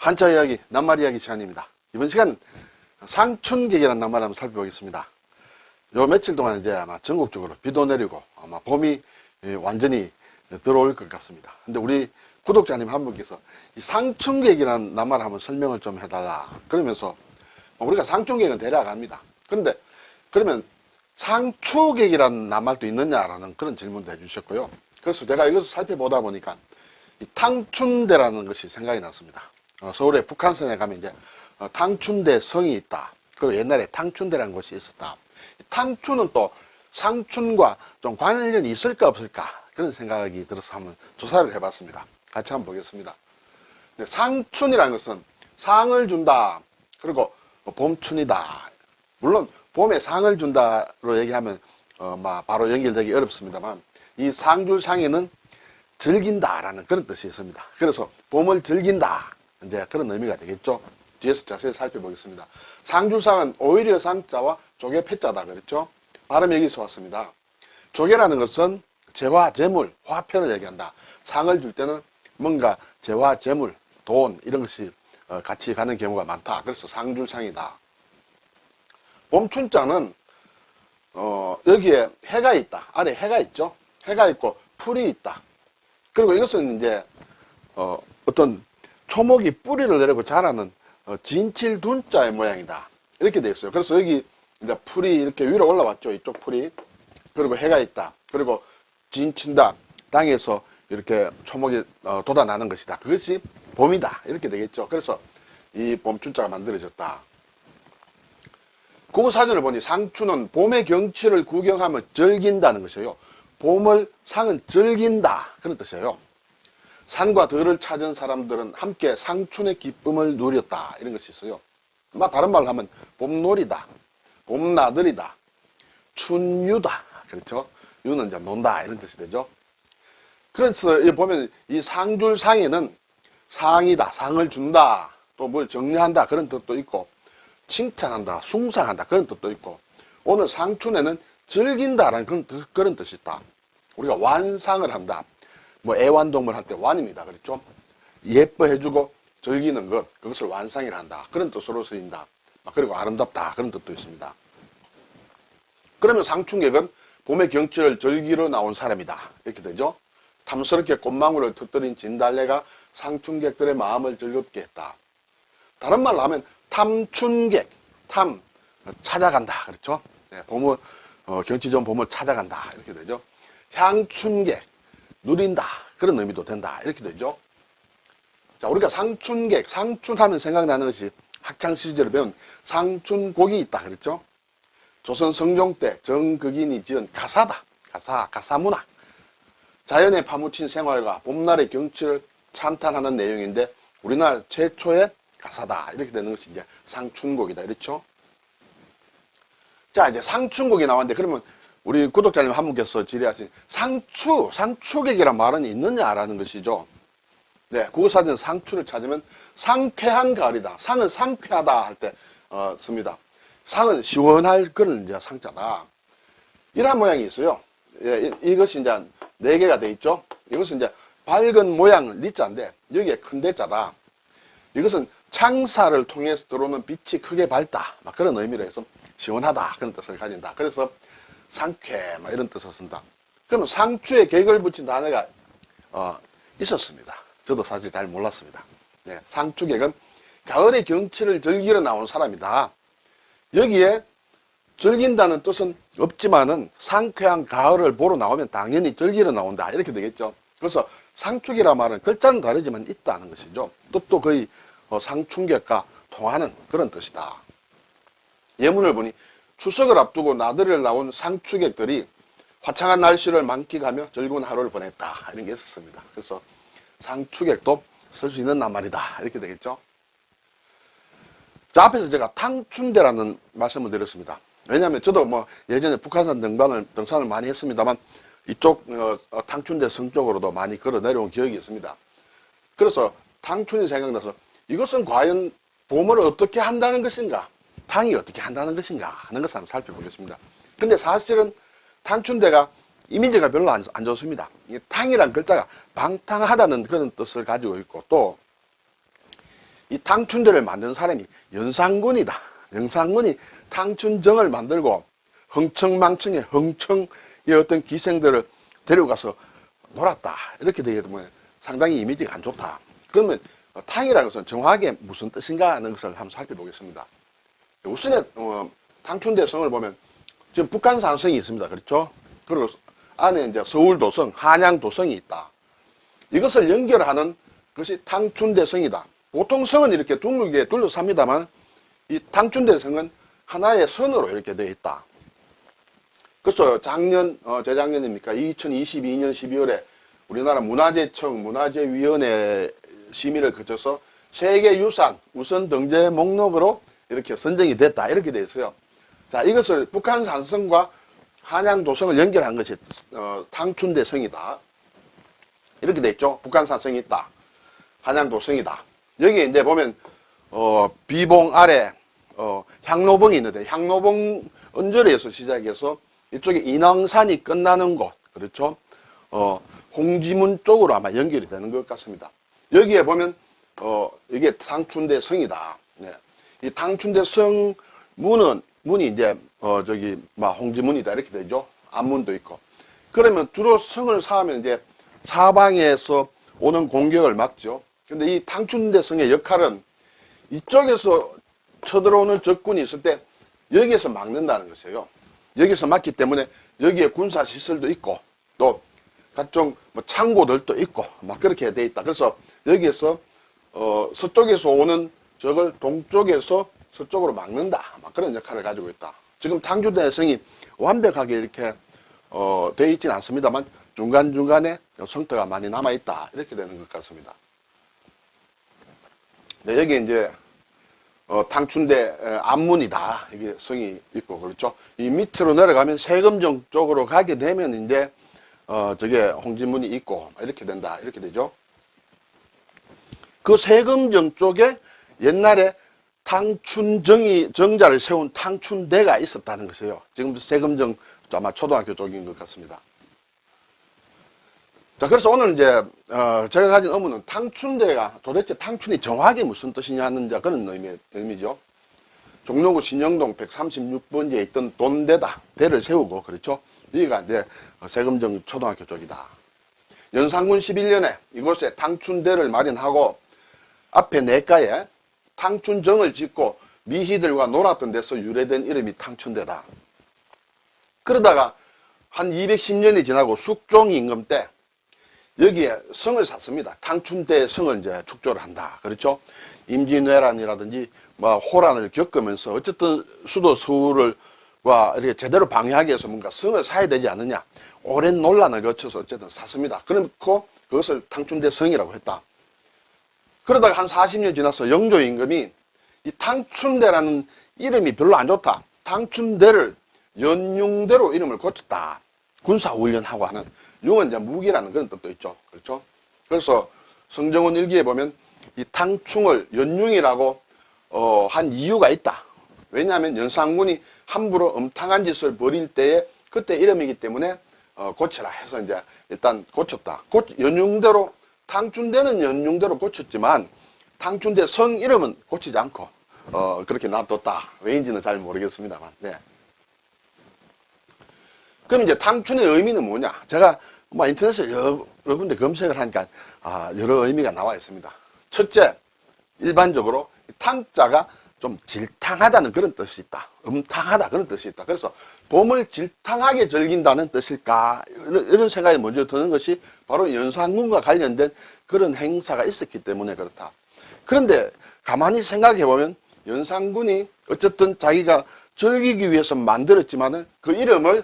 한자 이야기, 낱말 이야기 시간입니다. 이번 시간 상춘객이라는 낱말 한번 살펴보겠습니다. 요 며칠 동안 이제 아마 전국적으로 비도 내리고 아마 봄이 예, 완전히 들어올 것 같습니다. 근데 우리 구독자님 한 분께서 이 상춘객이라는 낱말 한번 설명을 좀 해달라. 그러면서 우리가 상춘객은 대략 압니다. 그런데 그러면 상추객이라는 낱말도 있느냐라는 그런 질문도 해주셨고요. 그래서 제가 이것을 살펴보다 보니까 이 탕춘대라는 것이 생각이 났습니다. 어, 서울의 북한성에 가면 이제 어, 탕춘대 성이 있다. 그리고 옛날에 탕춘대라는 곳이 있었다. 탕춘은 또 상춘과 좀 관련이 있을까 없을까 그런 생각이 들어서 한번 조사를 해봤습니다. 같이 한번 보겠습니다. 네, 상춘이라는 것은 상을 준다. 그리고 봄춘이다. 물론 봄에 상을 준다로 얘기하면 어, 막 바로 연결되기 어렵습니다만 이 상줄상에는 즐긴다라는 그런 뜻이 있습니다. 그래서 봄을 즐긴다. 이제 그런 의미가 되겠죠. 뒤에서 자세히 살펴보겠습니다. 상줄상은 오히려 상자와 조개 패자다 그랬죠. 발음 여기서 왔습니다. 조개라는 것은 재화, 재물, 화폐를 얘기한다. 상을 줄 때는 뭔가 재화, 재물, 돈 이런 것이 어, 같이 가는 경우가 많다. 그래서 상줄상이다. 봄춘자는 어, 여기에 해가 있다. 아래 해가 있죠. 해가 있고 풀이 있다. 그리고 이것은 이제 어, 떤 초목이 뿌리를 내리고 자라는 어, 진칠 둔자의 모양이다. 이렇게 되어 있어요. 그래서 여기 이제 풀이 이렇게 위로 올라왔죠. 이쪽 풀이. 그리고 해가 있다. 그리고 진친다. 땅에서 이렇게 초목이 어, 돋아나는 것이다. 그것이 봄이다. 이렇게 되겠죠. 그래서 이 봄춘자가 만들어졌다. 국어사전을 보니 상추는 봄의 경치를 구경하며 즐긴다는 것이에요. 봄을 상은 즐긴다. 그런 뜻이에요. 산과 들을 찾은 사람들은 함께 상춘의 기쁨을 누렸다. 이런 것이 있어요. 막 다른 말로 하면 봄놀이다. 봄나들이다. 춘유다. 그렇죠? 유는 이제 논다. 이런 뜻이 되죠. 그래서 보면 이 상줄 상에는 상이다. 상을 준다. 또 뭘 정리한다. 그런 뜻도 있고 칭찬한다, 숭상한다 그런 뜻도 있고 오늘 상춘에는 즐긴다라는 그런, 뜻, 그런 뜻이 있다. 우리가 완상을 한다. 뭐 애완동물 할 때 완입니다. 그렇죠? 예뻐해주고 즐기는 것 그것을 완상이라 한다. 그런 뜻으로 쓰인다. 그리고 아름답다. 그런 뜻도 있습니다. 그러면 상춘객은 봄의 경치를 즐기러 나온 사람이다. 이렇게 되죠. 탐스럽게 꽃망울을 터뜨린 진달래가 상춘객들의 마음을 즐겁게 했다. 다른 말로 하면 탐춘객, 탐, 찾아간다. 그렇죠? 네, 봄을, 어, 경치 좋은 봄을 찾아간다. 이렇게 되죠. 향춘객, 누린다. 그런 의미도 된다. 이렇게 되죠. 자, 우리가 상춘객, 상춘하면 생각나는 것이 학창 시절에 배운 상춘곡이 있다. 그랬죠? 조선 성종 때 정극인이 지은 가사다. 가사, 가사문화. 자연에 파묻힌 생활과 봄날의 경치를 찬탄하는 내용인데 우리나라 최초의 가사다. 이렇게 되는 것이 이제 상춘곡이다. 이렇죠? 자, 이제 상춘곡이 나왔는데, 그러면 우리 구독자님 한 분께서 질의하신 상추, 상추객이란 말은 있느냐라는 것이죠. 네, 국어사전 상추를 찾으면 상쾌한 가을이다. 상은 상쾌하다 할 때, 어, 씁니다. 상은 시원할 그런 이제 상자다. 이런 모양이 있어요. 예, 이, 것이 이제 네 개가 돼 있죠. 이것은 이제 밝은 모양 리자인데, 여기에 큰 대자다. 이것은 창사를 통해서 들어오는 빛이 크게 밝다. 막 그런 의미로 해서 시원하다. 그런 뜻을 가진다. 그래서 상쾌, 막 이런 뜻을 쓴다. 그러면 상추에 객을 붙인 단어가, 어, 있었습니다. 저도 사실 잘 몰랐습니다. 네, 상추객은 가을의 경치를 즐기러 나온 사람이다. 여기에 즐긴다는 뜻은 없지만은 상쾌한 가을을 보러 나오면 당연히 즐기러 나온다. 이렇게 되겠죠. 그래서 상축이라 말은 글자는 다르지만 있다는 것이죠. 뜻도 거의 어, 상충격과 통하는 그런 뜻이다. 예문을 보니 추석을 앞두고 나들이를 나온 상추객들이 화창한 날씨를 만끽하며 즐거운 하루를 보냈다. 이런 게 있었습니다. 그래서 상추객도 쓸 수 있는 낱말이다. 이렇게 되겠죠. 자, 앞에서 제가 탕춘대라는 말씀을 드렸습니다. 왜냐하면 저도 뭐 예전에 북한산 등반을, 등산을 많이 했습니다만 이쪽 어, 어, 탕춘대 성 쪽으로도 많이 걸어 내려온 기억이 있습니다. 그래서 탕춘이 생각나서 이것은 과연 봄을 어떻게 한다는 것인가? 탕이 어떻게 한다는 것인가? 하는 것을 한번 살펴보겠습니다. 근데 사실은 탕춘대가 이미지가 별로 안, 안 좋습니다. 탕이란 글자가 방탕하다는 그런 뜻을 가지고 있고 또이 탕춘대를 만든 사람이 연산군이다. 연산군이 탕춘정을 만들고 흥청망청의 흥청의 어떤 기생들을 데려가서 놀았다. 이렇게 되게 되면 상당히 이미지가 안 좋다. 그러면 탕이라는 것은 정확하게 무슨 뜻인가 하는 것을 한번 살펴보겠습니다. 우선에 어, 탕춘대 성을 보면 지금 북한산 성이 있습니다. 그렇죠? 그리고 안에 이제 서울도성, 한양도성이 있다. 이것을 연결하는 것이 탕춘대성이다. 보통 성은 이렇게 둥글게 둘러삽니다만 이 탕춘대성은 하나의 선으로 이렇게 되어 있다. 그래서 작년, 어, 재작년입니까? 2022년 12월에 우리나라 문화재청, 문화재위원회 심의를 거쳐서 세계유산 우선 등재 목록으로 이렇게 선정이 됐다. 이렇게 되어 있어요. 자, 이것을 북한 산성과 한양 도성을 연결한 것이 어, 탕춘대성이다. 이렇게 돼 있죠. 북한 산성이 있다. 한양 도성이다. 여기 이제 보면 어, 비봉 아래 어, 향로봉이 있는데 향로봉 언저리에서 시작해서 이쪽에 인왕산이 끝나는 곳 그렇죠. 어, 홍지문 쪽으로 아마 연결이 되는 것 같습니다. 여기에 보면 어, 이게 탕춘대 성이다. 네. 이 탕춘대 성 문은 문이 이제 어 저기 막 홍지문이다 이렇게 되죠. 앞문도 있고. 그러면 주로 성을 쌓으면 이제 사방에서 오는 공격을 막죠. 근데 이 탕춘대 성의 역할은 이쪽에서 쳐들어오는 적군이 있을 때 여기에서 막는다는 것이에요. 여기서 막기 때문에 여기에 군사 시설도 있고 또 각종 뭐 창고들도 있고 막 그렇게 돼 있다. 그래서 여기에서 어 서쪽에서 오는 적을 동쪽에서 서쪽으로 막는다. 막 그런 역할을 가지고 있다. 지금 탕주대성이 완벽하게 이렇게 어, 되어 있지는 않습니다만 중간중간에 성터가 많이 남아있다. 이렇게 되는 것 같습니다. 네, 여기 이제 어, 탕춘대 에, 앞문이다. 이게 성이 있고 그렇죠. 이 밑으로 내려가면 세금정 쪽으로 가게 되면 이제 어, 저게 홍지문이 있고 이렇게 된다. 이렇게 되죠. 그 세금정 쪽에 옛날에 탕춘정이 정자를 세운 탕춘대가 있었다는 것이에요. 지금 세금정 아마 초등학교 쪽인 것 같습니다. 자, 그래서 오늘 이제 어, 제가 가진 의문은 탕춘대가 도대체 탕춘이 정확히 무슨 뜻이냐 하는 이제 그런 의미, 의미죠. 종로구 신영동 136번지에 있던 돈대다. 대를 세우고 그렇죠. 여기가 이제 세금정 초등학교 쪽이다. 연산군 11년에 이곳에 탕춘대를 마련하고 앞에 내과에 탕춘정을 짓고 미희들과 놀았던 데서 유래된 이름이 탕춘대다. 그러다가 한 210년이 지나고 숙종 임금 때 여기에 성을 샀습니다. 탕춘대 성을 이제 축조를 한다. 그렇죠? 임진왜란이라든지 뭐 호란을 겪으면서 어쨌든 수도 서울을 와 이렇게 제대로 방해하기 위해서 뭔가 성을 사야 되지 않느냐. 오랜 논란을 거쳐서 어쨌든 샀습니다. 그렇고 그것을 탕춘대 성이라고 했다. 그러다가 한 40년 지나서 영조 임금이 이 탕춘대라는 이름이 별로 안 좋다. 탕춘대를 연융대로 이름을 고쳤다. 군사훈련하고 하는 융은 이제 무기라는 그런 뜻도 있죠. 그렇죠? 그래서 성정원 일기에 보면 이 탕충을 연융이라고 어, 한 이유가 있다. 왜냐하면 연산군이 함부로 엄탕한 짓을 벌일 때에 그때 이름이기 때문에 어, 고쳐라 해서 이제 일단 고쳤다. 고, 연융대로 탕춘대는 연융대로 고쳤지만 탕춘대 성 이름은 고치지 않고 어, 그렇게 놔뒀다. 왜인지는 잘 모르겠습니다만. 네. 그럼 이제 탕춘의 의미는 뭐냐? 제가 뭐 인터넷에 여러 군데 검색을 하니까 아, 여러 의미가 나와 있습니다. 첫째, 일반적으로 탕자가 좀 질탕하다는 그런 뜻이 있다. 음탕하다 그런 뜻이 있다. 그래서 봄을 질탕하게 즐긴다는 뜻일까? 이런, 이런 생각이 먼저 드는 것이 바로 연산군과 관련된 그런 행사가 있었기 때문에 그렇다. 그런데 가만히 생각해 보면 연산군이 어쨌든 자기가 즐기기 위해서 만들었지만은 그 이름을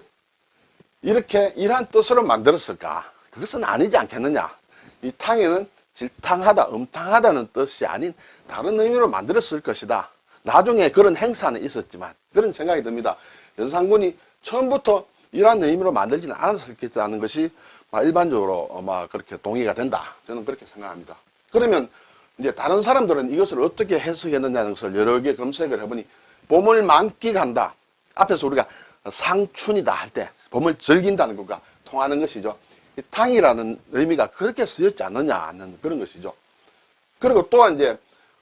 이렇게 이러한 뜻으로 만들었을까? 그것은 아니지 않겠느냐? 이 탕에는 질탕하다, 음탕하다는 뜻이 아닌 다른 의미로 만들었을 것이다. 나중에 그런 행사는 있었지만 그런 생각이 듭니다. 연산군이 처음부터 이러한 의미로 만들지는 것이라는 것이 일반적으로 아마 그렇게 동의가 된다. 저는 그렇게 생각합니다. 그러면 이제 다른 사람들은 이것을 어떻게 해석했느냐는 것을 여러 개 검색을 해보니 봄을 만끽한다. 앞에서 우리가 상춘이다 할 때 봄을 즐긴다는 것과 통하는 것이죠. 이 탕이라는 의미가 그렇게 쓰였지 않느냐 하는 그런 것이죠. 그리고 또한 이제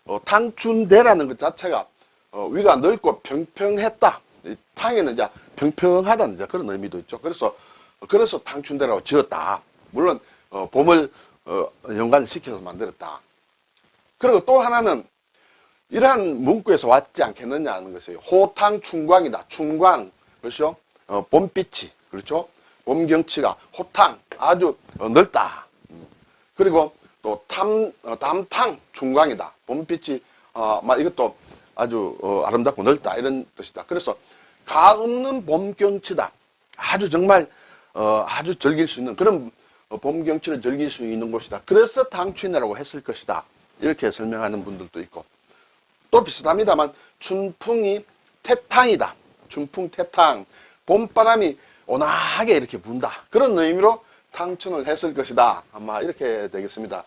어, 탕춘대라는 것 자체가 어, 위가 넓고 평평했다. 이 탕에는 이제 평평하다는 이제 그런 의미도 있죠. 그래서 그래서 탕춘대라고 지었다. 물론 어, 봄을 어, 연관시켜서 만들었다. 그리고 또 하나는 이러한 문구에서 왔지 않겠느냐 하는 것이에요. 호탕 충광이다. 충광. 그렇죠? 어, 봄빛이. 그렇죠? 봄 경치가 호탕. 아주 어, 넓다. 음. 그리고 또 탐, 어, 담탕 충광이다. 봄빛이, 어, 막 이것도 아주 어, 아름답고 넓다. 이런 뜻이다. 그래서 가 없는 봄 경치다. 아주 정말 어, 아주 즐길 수 있는 그런 어, 봄 경치를 즐길 수 있는 곳이다. 그래서 당춘이라고 했을 것이다. 이렇게 설명하는 분들도 있고 또 비슷합니다만 춘풍이 태탕이다. 춘풍 태탕. 봄바람이 온화하게 이렇게 분다. 그런 의미로 탕춘을 했을 것이다. 아마 이렇게 되겠습니다.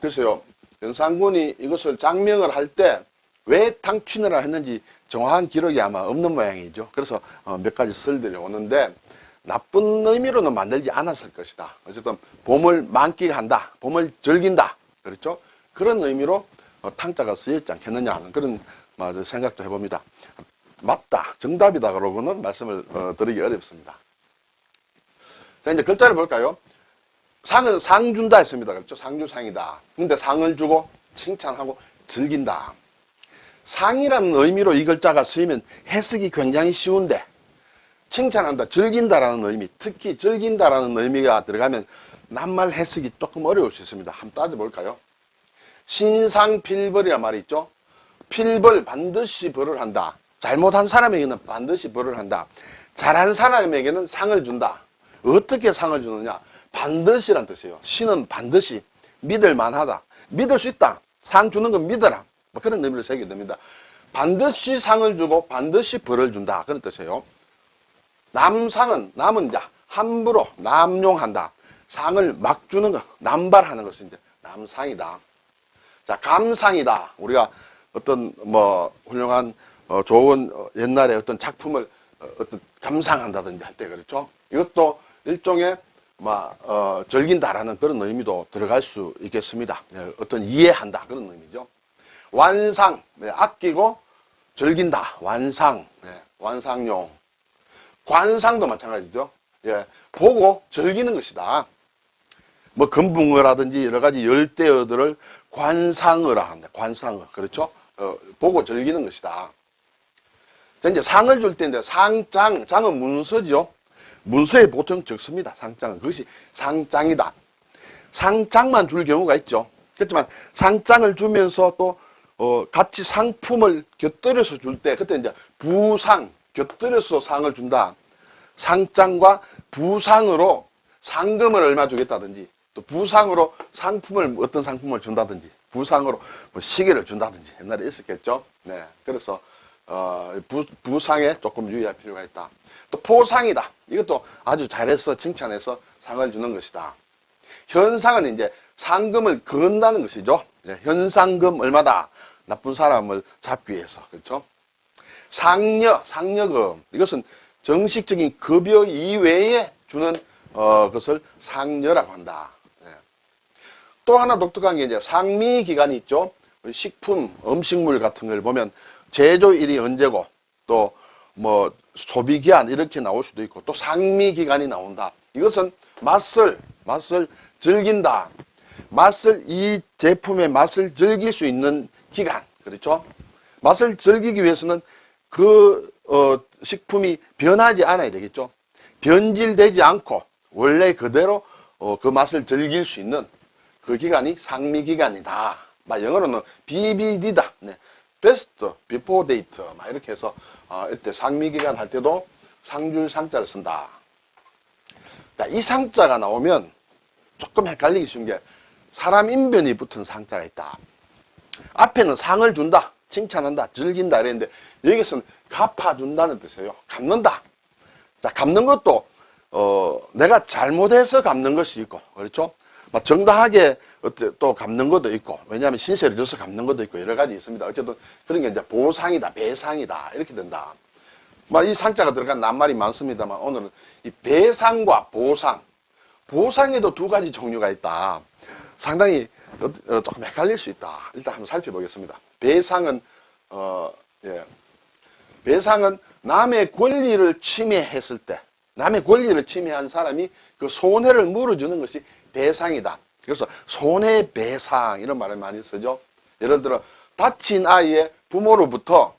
그래서요. 연산군이 이것을 장명을 할 때 왜 탕춘이라 했는지 정확한 기록이 아마 없는 모양이죠. 그래서 어, 몇 가지 설들이 오는데 나쁜 의미로는 만들지 않았을 것이다. 어쨌든 봄을 만끽한다. 봄을 즐긴다. 그렇죠? 그런 의미로 어, 탕자가 쓰였지 않겠느냐 하는 그런 뭐, 생각도 해봅니다. 맞다. 정답이다. 그러고는 말씀을 어, 드리기 어렵습니다. 자, 이제 글자를 볼까요? 상은 상 준다 했습니다. 그렇죠? 상주상이다. 근데 상을 주고 칭찬하고 즐긴다. 상이라는 의미로 이 글자가 쓰이면 해석이 굉장히 쉬운데 칭찬한다, 즐긴다라는 의미, 특히 즐긴다라는 의미가 들어가면 낱말 해석이 조금 어려울 수 있습니다. 한번 따져볼까요? 신상필벌이란 말이 있죠. 필벌 반드시 벌을 한다. 잘못한 사람에게는 반드시 벌을 한다. 잘한 사람에게는 상을 준다. 어떻게 상을 주느냐? 반드시란 뜻이에요. 신은 반드시 믿을 만하다. 믿을 수 있다. 상 주는 건 믿어라. 뭐 그런 의미를 새기게 됩니다. 반드시 상을 주고 반드시 벌을 준다. 그런 뜻이에요. 남상은 남은 자 함부로 남용한다. 상을 막 주는 것, 남발하는 것이 이제 남상이다. 자, 감상이다. 우리가 어떤 뭐 훌륭한 어, 좋은 어, 옛날에 어떤 작품을 어, 어떤 감상한다든지 할 때 그렇죠. 이것도 일종의 막 어, 즐긴다라는 그런 의미도 들어갈 수 있겠습니다. 예, 어떤 이해한다 그런 의미죠. 완상 네, 아끼고 즐긴다. 완상 네, 완상용. 관상도 마찬가지죠. 예, 보고 즐기는 것이다. 뭐 금붕어라든지 여러 가지 열대어들을 관상어라 한다. 관상어. 그렇죠? 어, 보고 즐기는 것이다. 자, 이제 상을 줄 때인데 상장, 장은 문서죠. 문서에 보통 적습니다. 상장은. 그것이 상장이다. 상장만 줄 경우가 있죠. 그렇지만 상장을 주면서 또 어, 같이 상품을 곁들여서 줄 때 그때 이제 부상, 곁들여서 상을 준다. 상장과 부상으로 상금을 얼마 주겠다든지 또 부상으로 상품을 어떤 상품을 준다든지 부상으로 뭐 시계를 준다든지 옛날에 있었겠죠. 네, 그래서 어, 부, 부상에 조금 유의할 필요가 있다. 또 포상이다. 이것도 아주 잘해서 칭찬해서 상을 주는 것이다. 현상은 이제 상금을 건다는 것이죠. 네, 현상금 얼마다 나쁜 사람을 잡기 위해서 그렇죠. 상여, 상여금 이것은 정식적인 급여 이외에 주는 어, 것을 상여라고 한다. 네. 또 하나 독특한 게 이제 상미 기간이 있죠. 식품, 음식물 같은 걸 보면 제조일이 언제고 또 뭐 소비 기한 이렇게 나올 수도 있고 또 상미 기간이 나온다. 이것은 맛을 맛을 즐긴다. 맛을 이 제품의 맛을 즐길 수 있는 기간 그렇죠? 맛을 즐기기 위해서는 그 어, 식품이 변하지 않아야 되겠죠. 변질되지 않고 원래 그대로 어, 그 맛을 즐길 수 있는 그 기간이 상미 기간이다. 막 영어로는 BBD다. 네. Best Before Date. 막 이렇게 해서 어, 이때 상미 기간 할 때도 상줄 상자를 쓴다. 자, 이 상자가 나오면 조금 헷갈리기 쉬운 게 사람 인변이 붙은 상자가 있다. 앞에는 상을 준다, 칭찬한다, 즐긴다 이랬는데 여기서는 갚아준다는 뜻이에요. 갚는다. 자, 갚는 것도 어, 내가 잘못해서 갚는 것이 있고, 그렇죠? 막 정당하게 또 갚는 것도 있고, 왜냐하면 신세를 져서 갚는 것도 있고 여러 가지 있습니다. 어쨌든 그런 게 이제 보상이다, 배상이다 이렇게 된다. 막 이 상자가 들어간 낱말이 많습니다만 오늘은 이 배상과 보상, 보상에도 두 가지 종류가 있다. 상당히 어, 조금 헷갈릴 수 있다. 일단 한번 살펴보겠습니다. 배상은 어, 예. 배상은 남의 권리를 침해했을 때, 남의 권리를 침해한 사람이 그 손해를 물어주는 것이 배상이다. 그래서 손해배상 이런 말을 많이 쓰죠. 예를 들어 다친 아이의 부모로부터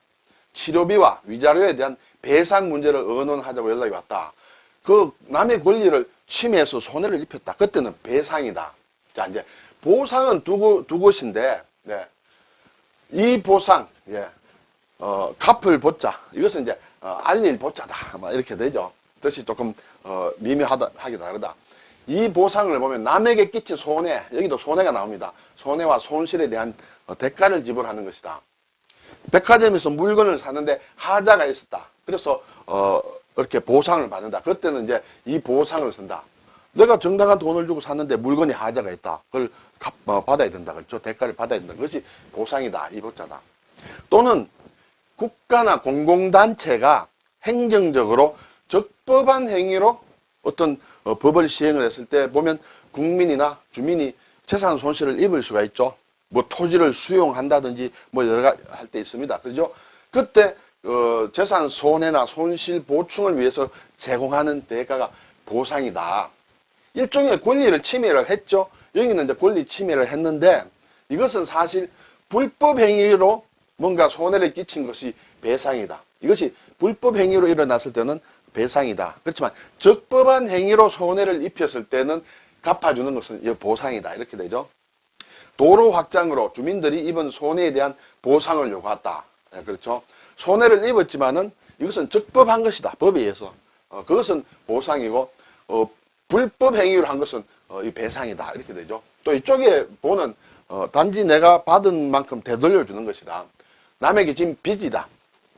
치료비와 위자료에 대한 배상 문제를 의논하자고 연락이 왔다. 그 남의 권리를 침해해서 손해를 입혔다. 그때는 배상이다. 자 이제 보상은 두, 곳- 두 곳인데 네. 이 보상 예. 어, 갚을 보자. 이것은 이제 어, 알릴 보자다. 막 이렇게 되죠. 뜻이 조금 어, 미묘하다 하기 다르다. 이 보상을 보면 남에게 끼친 손해, 여기도 손해가 나옵니다. 손해와 손실에 대한 어, 대가를 지불하는 것이다. 백화점에서 물건을 사는데 하자가 있었다. 그래서 어, 이렇게 보상을 받는다. 그때는 이제 이 보상을 쓴다. 내가 정당한 돈을 주고 샀는데 물건이 하자가 있다. 그걸 갚- 어, 받아야 된다. 그렇죠? 대가를 받아야 된다. 그것이 보상이다. 이 보자다. 또는 국가나 공공단체가 행정적으로 적법한 행위로 어떤 어, 법을 시행을 했을 때 보면 국민이나 주민이 재산 손실을 입을 수가 있죠. 뭐 토지를 수용한다든지 뭐 여러 가지 할 때 있습니다. 그죠? 그때 어, 재산 손해나 손실 보충을 위해서 제공하는 대가가 보상이다. 일종의 권리를 침해를 했죠. 여기는 이제 권리 침해를 했는데 이것은 사실 불법 행위로 뭔가 손해를 끼친 것이 배상이다. 이것이 불법 행위로 일어났을 때는 배상이다. 그렇지만 적법한 행위로 손해를 입혔을 때는 갚아주는 것은 이 보상이다. 이렇게 되죠. 도로 확장으로 주민들이 입은 손해에 대한 보상을 요구했다. 예, 그렇죠. 손해를 입었지만은 이것은 적법한 것이다. 법에 의해서. 어, 그것은 보상이고, 어, 불법 행위를 한 것은 어, 이 배상이다. 이렇게 되죠. 또 이쪽에 보는 어, 단지 내가 받은 만큼 되돌려 주는 것이다. 남에게 진 빚이다.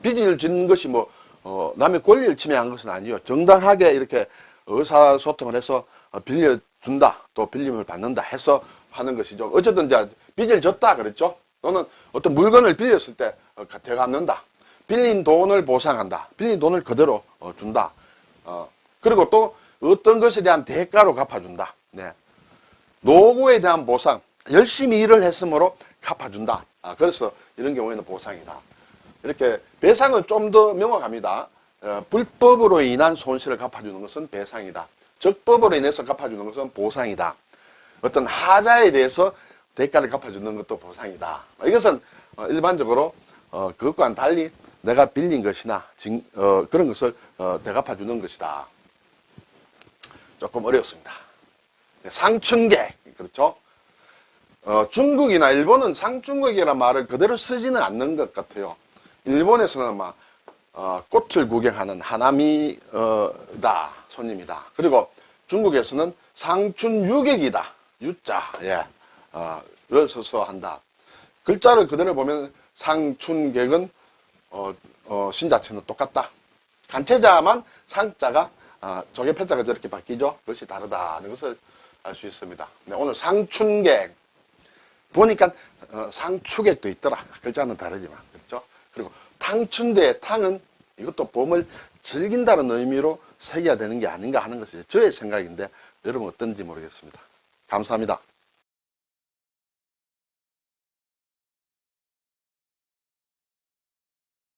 빚을 짓는 것이 뭐 어, 남의 권리를 침해한 것은 아니요. 정당하게 이렇게 의사소통을 해서 어, 빌려준다. 또 빌림을 받는다 해서 하는 것이죠. 어쨌든 이제 빚을 졌다 그랬죠. 또는 어떤 물건을 빌렸을 때 어, 되갚는다. 빌린 돈을 보상한다. 빌린 돈을 그대로 어, 준다. 어, 그리고 또 어떤 것에 대한 대가로 갚아준다. 네. 노고에 대한 보상. 열심히 일을 했으므로 갚아준다. 아, 그래서 이런 경우에는 보상이다. 이렇게 배상은 좀 더 명확합니다. 어, 불법으로 인한 손실을 갚아주는 것은 배상이다. 적법으로 인해서 갚아주는 것은 보상이다. 어떤 하자에 대해서 대가를 갚아주는 것도 보상이다. 이것은 어, 일반적으로 어, 그것과는 달리 내가 빌린 것이나 징- 어, 그런 것을 어, 대갚아주는 것이다. 조금 어렵습니다. 네, 상춘객 그렇죠? 어, 중국이나 일본은 상춘객이라는 말을 그대로 쓰지는 않는 것 같아요. 일본에서는 아마 어, 꽃을 구경하는 하나미다 손님이다. 그리고 중국에서는 상춘유객이다. 유자 예, 어, 를 써서 한다. 글자를 그대로 보면 상춘객은 어, 어, 신자체는 똑같다. 간체자만 상자가 아, 조개 패자가 저렇게 바뀌죠. 그것이 다르다는 것을 알 수 있습니다. 네, 오늘 상춘객 보니까 어, 상추객도 있더라. 글자는 다르지만 그렇죠. 그리고 탕춘대 탕은 이것도 봄을 즐긴다는 의미로 새겨야 되는 게 아닌가 하는 것이 저의 생각인데 여러분 어떤지 모르겠습니다. 감사합니다.